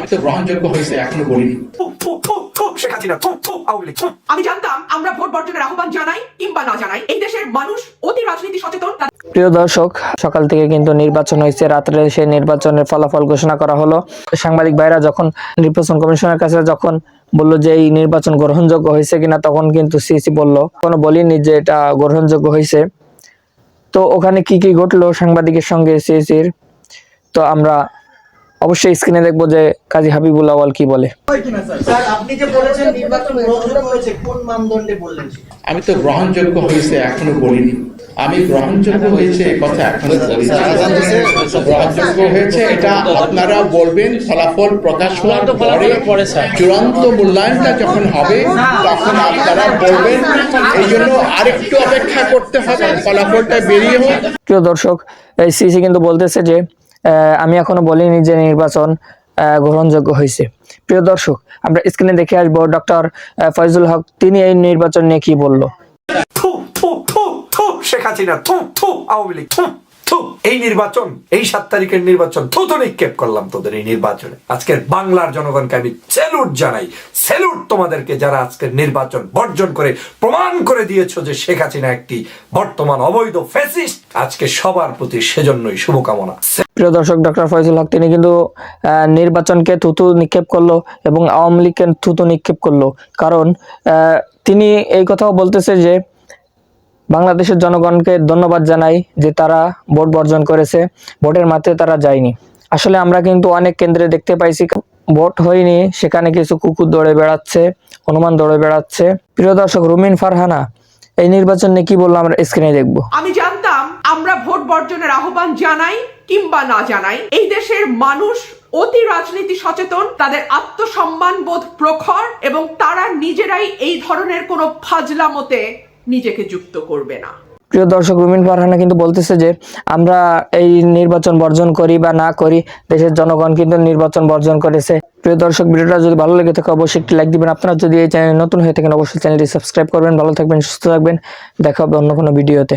আমি তো গ্রহণযোগ্য হয়েছে এখনও বলিনি থু, থু, থু, থু, শেখ হাসিনা থু, থু, আওয়ামী লীগ, থু। আমি জানতাম আমরা ভোট বর্জনের আহ্বান জানাই কিংবা না জানাই। এই দেশের মানুষ অতি রাজনীতি সচেতন প্রিয় দর্শক সকাল থেকে কিন্তু নির্বাচন হয়েছে। রাত্রে সেই নির্বাচনের ফলাফল ঘোষণা করা হলো। সাংবাদিক ভাইরা যখন নির্বাচন কমিশনের কাছে যখন বলল যে এই নির্বাচন গ্রহণযোগ্য হয়েছে কিনা তখন কিন্তু সিসি বলল কোনো বলিনি যে এটা গ্রহণযোগ্য হয়েছে। তো ওখানে কি কি ঘটলো সাংবাদিকের সঙ্গে সিসির? তো আমরা অবশ্যই স্ক্রিনে দেখব যে কাজী হাবিবুল আওয়াল কি বলে স্যার আপনি যে বলেছেন নির্বাচন গ্রহণযোগ্য হয়েছে কোন মানদণ্ডে বললেন সেটা? আমি তো গ্রহণযোগ্য হয়েছে এখনও বলিনি আমি গ্রহণযোগ্য হয়েছে কথা এখনও গ্রহণযোগ্য হয়েছে এটা আপনারা বলবেন ফলাফল প্রকাশ হওয়ার পরে চূড়ান্ত মূল্যায়নটা যখন হবে তখন আপনারা বলবেন এই জন্য আরেকটু অপেক্ষা করতে হবে ফলাফলটা বেরিয়ে হোক প্রিয় দর্শক এই সিসি কিন্তু বলতেছে যে আমি এখনও বলিনি যে নির্বাচন গ্রহণযোগ্য হয়েছে। প্রিয় দর্শক, আমরা স্ক্রিনে দেখে আসব ডক্টর ফয়জুল হক, তিনি এই নির্বাচন নিয়ে কি বলল। এই নির্বাচন, এই সাত তারিখের নির্বাচন, থু তো নিক্ষেপ করলাম তোদের এই নির্বাচনে। আজকের বাংলার জনগণকে আমি স্যালুট জানাই। স্যালুট তোমাদেরকে যারা আজকের নির্বাচন বর্জন করে প্রমাণ করে দিয়েছ যে শেখ হাসিনা একটি বর্তমান অবৈধ ফ্যাসিস্ট আজকে সবার প্রতি সেজন্যই শুভকামনা। প্রিয় দর্শক ডক্টর ফয়জুল হক, তিনি কিন্তু নির্বাচনকে থুতু নিক্ষেপ করল এবং আওয়ামী লীগকে থুতু নিক্ষেপ করল। কারণ তিনি এই কথাও বলতেছে যে, বাংলাদেশের জনগণকে ধন্যবাদ জানাই যে তারা ভোট বর্জন করেছে, ভোটের মাঠে তারা যায়নি। আসলে আমরা কিন্তু অনেক কেন্দ্রে দেখতে পাইছি, ভোট হয়নি, সেখানে কিছু কুকুর দৌড়ে বেড়াচ্ছে, হনুমান দৌড়ে বেড়াচ্ছে। প্রিয় দর্শক, রুমিন ফারহানা, এই নির্বাচন নিয়ে কি বলল আমরা স্ক্রিনে দেখব। আমি জানতাম আমরা ভোট বর্জনের আহ্বান জানাই কিংবা না জানাই, এই দেশের মানুষ অতি রাজনীতি সচেতন, তাদের আত্মসম্মান বোধ প্রখর এবং তারা নিজেরাই এই ধরনের কোনো ফাজলামতে নিজেকে যুক্ত করবে না। প্রিয় দর্শক রুমিন ফারহানা কিন্তু বলতেছে যে, আমরা এই নির্বাচন বর্জন করি বা না করি, দেশের জনগণ কিন্তু নির্বাচন বর্জন করেছে। প্রিয় দর্শক, ভিডিওটা যদি ভালো লেগে থাকে, অবশ্যই একটি লাইক দিবেন। আপনারা যদি এই চ্যানেল নতুন হয়ে থাকেন, অবশ্যই চ্যানেলটি সাবস্ক্রাইব করবেন। ভালো থাকবেন, সুস্থ থাকবেন। দেখা হবে অন্য কোনো ভিডিওতে